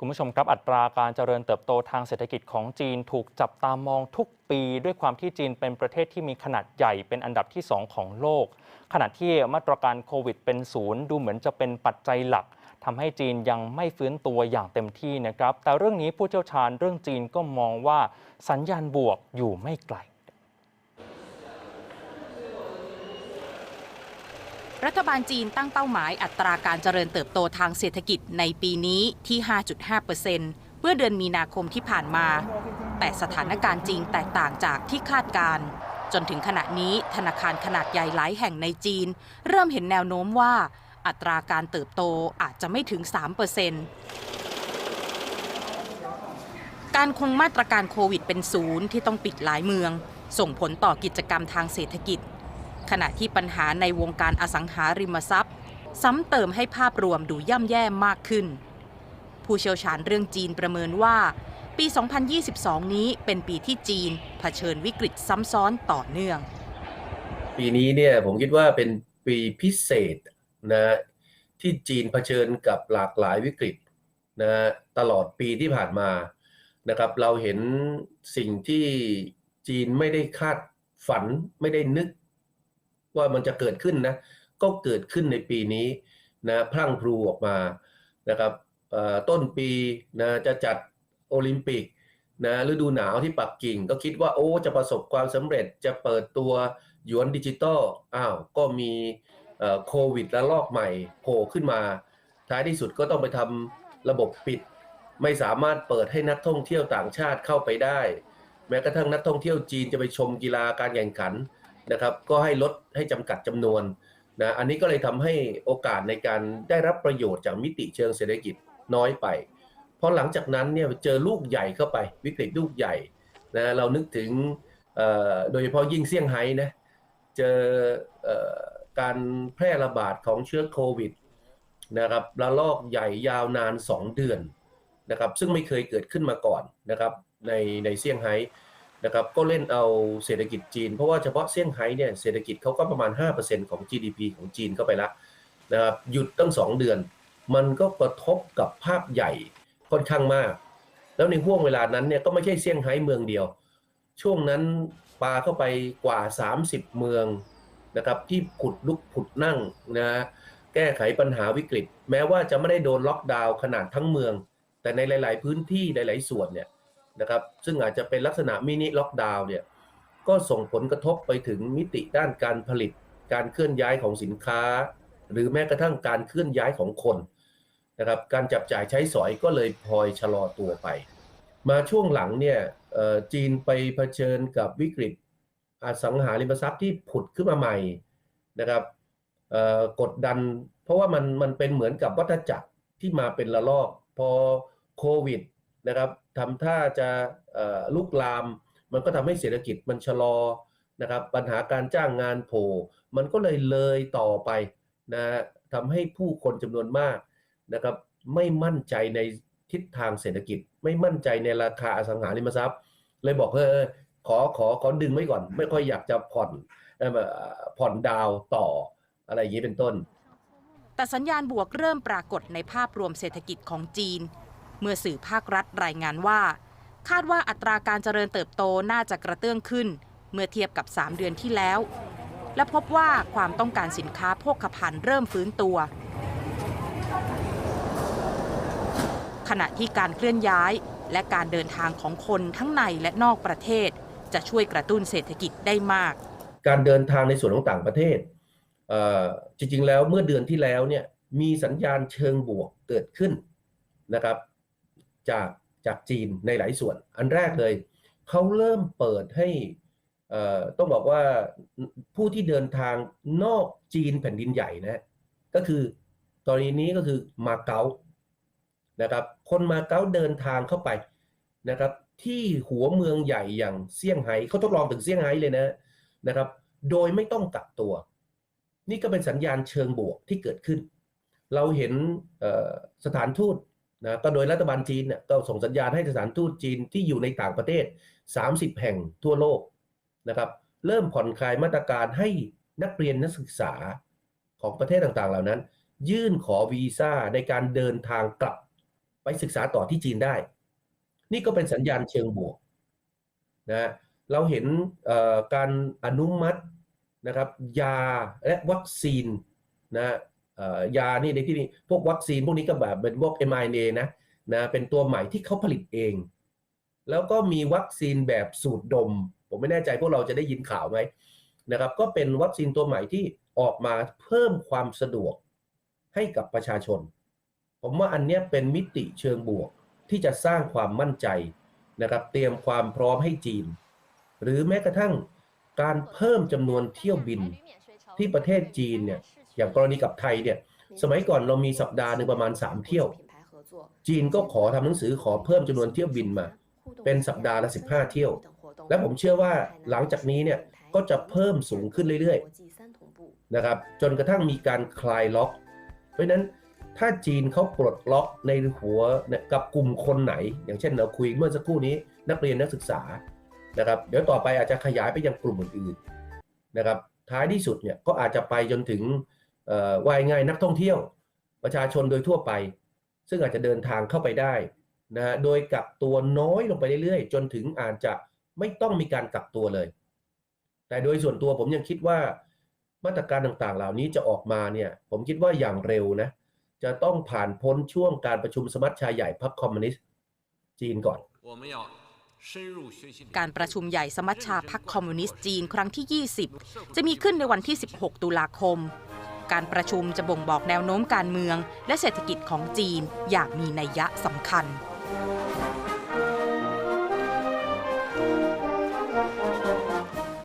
คุณผู้ชมครับอัตราการเจริญเติบโตทางเศรษฐกิจของจีนถูกจับตามองทุกปีด้วยความที่จีนเป็นประเทศที่มีขนาดใหญ่เป็นอันดับที่ 2 ของโลก ขณะที่มาตรการโควิดเป็นศูนย์ดูเหมือนจะเป็นปัจจัยหลักทำให้จีนยังไม่ฟื้นตัวอย่างเต็มที่นะครับ แต่เรื่องนี้ผู้เชี่ยวชาญเรื่องจีนก็มองว่าสัญญาณบวกอยู่ไม่ไกล รัฐบาลจีนตั้งเป้าหมายอัตราการเจริญเติบโตทางเศรษฐกิจในปีนี้ที่ 5.5%เมื่อเดือนมีนาคมที่ผ่านมา แต่สถานการณ์จริงแตกต่างจากที่คาดการณ์จนถึงขณะนี้ธนาคารขนาดใหญ่หลายแห่งในจีน เริ่มเห็นแนวโน้มว่า อัตราการเติบโตอาจจะไม่ถึง 3%การคงมาตรการโควิดเป็นศูนย์ที่ต้องปิดหลายเมือง ส่งผลต่อกิจกรรมทางเศรษฐกิจ ขณะที่ปัญหาในวงการอสังหาริมทรัพย์ ซ้ำเติมให้ภาพรวมดูย่ำแย่มากขึ้น ผู้เชี่ยวชาญเรื่องจีนประเมินว่า ปี 2022 นี้เป็นปีที่จีนเผชิญวิกฤตซ้ำซ้อนต่อเนื่อง ปีนี้เนี่ยผมคิดว่าเป็นปีพิเศษนะที่จีนเผชิญกับหลากหลายวิกฤตนะตลอดปีที่ผ่านมานะครับ เราเห็นสิ่งที่จีนไม่ได้คาดฝันไม่ได้นึก ว่ามันจะเกิดขึ้นนะ ก็เกิดขึ้นในปีนี้นะพรั่งพรูออกมานะครับต้นปีนะจะจัดโอลิมปิกนะฤดูหนาวที่ปักกิ่ง ก็คิดว่าโอ้จะประสบความสำเร็จจะเปิดตัวหยวนดิจิตอลอ้าวก็มีโควิดระลอกใหม่โผล่ขึ้นมา ท้ายที่สุดก็ต้องไปทำระบบปิด ไม่สามารถเปิดให้นักท่องเที่ยวต่างชาติเข้าไปได้ แม้กระทั่งนักท่องเที่ยวจีนจะไปชมกีฬาการแข่งขัน นะครับ ก็ให้ลดให้จำกัดจำนวนนะอันนี้ก็เลยทำให้โอกาสในการได้รับประโยชน์จากมิติเชิงเศรษฐกิจน้อยไปเพราะหลังจากนั้นเนี่ยเจอลูกใหญ่เข้าไปวิกฤตลูกใหญ่นะเรานึกถึงโดยเฉพาะยิ่งเซี่ยงไฮ้นะเจออการแพร่ระบาดของเชื้อโควิดนะครับระลอกใหญ่ยาวนาน 2 เดือนนะครับซึ่งไม่เคยเกิดขึ้นมาก่อนนะครับในในเซี่ยงไฮ้ นะครับก็เล่นเอาเศรษฐกิจจีน เพราะว่าเฉพาะเซี่ยงไฮ้เนี่ยเศรษฐกิจเขาก็ประมาณ 5%ของ GDP ของจีนเข้าไปแล้วนะครับหยุดตั้ง 2 เดือน มันก็กระทบกับภาพใหญ่ค่อนข้างมาก แล้วในห่วงเวลานั้นเนี่ยก็ไม่ใช่เซี่ยงไฮ้เมืองเดียว ช่วงนั้นปลาเข้าไปกว่า 30 เมืองนะครับที่ผุดลุกผุดนั่งนะแก้ไขปัญหาวิกฤต แม้ว่าจะไม่ได้โดนล็อกดาวน์ขนาดทั้งเมือง แต่ในหลาย ๆ พื้นที่หลาย ๆ ส่วนเนี่ย นะครับ ซึ่งอาจจะเป็นลักษณะมินิล็อกดาวน์เนี่ยก็ส่งผลกระทบไปถึงมิติด้านการผลิต การเคลื่อนย้ายของสินค้า หรือแม้กระทั่งการเคลื่อนย้ายของคนนะครับ การจับจ่ายใช้สอยก็เลยพลอยชะลอตัวไป มาช่วงหลังเนี่ยจีนไปเผชิญกับวิกฤตอสังหาริมทรัพย์ที่ผุดขึ้นมาใหม่นะครับกดดัน เพราะว่ามันมันเป็นเหมือนกับวัฏจักรที่มาเป็นระลอก พอโควิด นะครับทำท่าจะลุกลาม มันก็ทำให้เศรษฐกิจมันชะลอนะครับปัญหาการจ้างงานโผล่มันก็เลยเลยต่อไปนะทำให้ผู้คนจำนวนมากนะครับไม่มั่นใจในทิศทางเศรษฐกิจ ไม่มั่นใจในราคาอสังหาริมทรัพย์ เลยบอกเออขอขอขอดึงไว้ก่อน ไม่ค่อยอยากจะผ่อนผ่อนดาวต่ออะไรอย่างนี้เป็นต้น แต่สัญญาณบวกเริ่มปรากฏในภาพรวมเศรษฐกิจของจีน เมื่อสื่อภาครัฐรายงานว่า คาดว่าอัตราการเจริญเติบโตน่าจะกระเตื้องขึ้น เมื่อเทียบกับ 3 เดือนที่แล้ว และพบว่าความต้องการสินค้าโภคภัณฑ์เริ่มฟื้นตัว ขณะที่การเคลื่อนย้ายและการเดินทางของคนทั้งในและนอกประเทศ จะช่วยกระตุ้นเศรษฐกิจได้มาก การเดินทางในส่วนของต่างประเทศเจริงๆแล้วเมื่อเดือนที่แล้วเนี่ยมีสัญญาณเชิงบวกเกิดขึ้นนะครับ จากจากจีนในหลายส่วน อันแรกเลยเขาเริ่มเปิดให้ต้องบอกว่าผู้ที่เดินทางนอกจีนแผ่นดินใหญ่นะก็คือตอนนี้ก็คือมาเก๊านะครับ คนมาเก๊าเดินทางเข้าไปนะครับ ที่หัวเมืองใหญ่อย่างเซี่ยงไฮ้เขาทดลองถึงเซี่ยงไฮ้เลยนะนะครับ โดยไม่ต้องกักตัว นี่ก็เป็นสัญญาณเชิงบวกที่เกิดขึ้น เราเห็นสถานทูต นะก็โดยรัฐบาลจีนเนี่ยก็ส่งสัญญาณให้สถานทูตจีนที่อยู่ในต่างประเทศ 30 แห่งทั่วโลกนะครับ เริ่มผ่อนคลายมาตรการให้นักเรียนนักศึกษาของประเทศต่างๆ เหล่านั้น ยื่นขอวีซ่าในการเดินทางกลับไปศึกษาต่อที่จีนได้ นี่ก็เป็นสัญญาณเชิงบวกนะเราเห็นการอนุมัตินะครับยาและวัคซีนนะ ยานี่ในที่นี้พวกวัคซีนพวกนี้ก็แบบเป็นพวก mRNA นะนะเป็นตัวใหม่ที่เขาผลิตเอง แล้วก็มีวัคซีนแบบสูตรดม ผมไม่แน่ใจพวกเราจะได้ยินข่าวไหมนะครับ ก็เป็นวัคซีนตัวใหม่ที่ออกมาเพิ่มความสะดวกให้กับประชาชน ผมว่าอันนี้เป็นมิติเชิงบวกที่จะสร้างความมั่นใจนะครับ เตรียมความพร้อมให้จีน หรือแม้กระทั่งการเพิ่มจำนวนเที่ยวบินที่ประเทศจีนเนี่ย อย่างกรณีกับไทยเนี่ยสมัยก่อนเรามีสัปดาห์หนึ่งประมาณ 3 เที่ยว จีนก็ขอทำหนังสือขอเพิ่มจำนวนเที่ยวบินมา เป็นสัปดาห์ละ 15 เที่ยว และผมเชื่อว่าหลังจากนี้เนี่ยก็จะเพิ่มสูงขึ้นเรื่อยๆนะครับจนกระทั่งมีการคลายล็อก เพราะฉะนั้นถ้าจีนเขาปลดล็อกในหัวเนี่ยกับกลุ่มคนไหน อย่างเช่นเราคุยเมื่อสักครู่นี้นักเรียนนักศึกษานะครับเดี๋ยวต่อไปอาจจะขยายไปยังกลุ่มอื่นๆนะครับท้ายที่สุดเนี่ยก็อาจจะไปจนถึงเอ่อ วายง่ายนักท่องเที่ยวประชาชนโดยทั่วไป ซึ่งอาจจะเดินทางเข้าไปได้นะฮะโดยกักตัวน้อยลงไปเรื่อยๆ จนถึงอาจจะไม่ต้องมีการกักตัวเลย แต่โดยส่วนตัวผมยังคิดว่ามาตรการต่างๆ เหล่านี้จะออกมาเนี่ย ผมคิดว่าอย่างเร็วนะจะต้องผ่านพ้นช่วงการประชุมสมัชชาใหญ่พรรคคอมมิวนิสต์จีนก่อนการประชุมใหญ่สมัชชาพรรคคอมมิวนิสต์จีนครั้งที่ 20 จะมีขึ้นในวันที่ 16 ตุลาคม การประชุมจะบ่งบอกแนวโน้มการเมือง และเศรษฐกิจของจีนอย่างมีนัยยะสำคัญ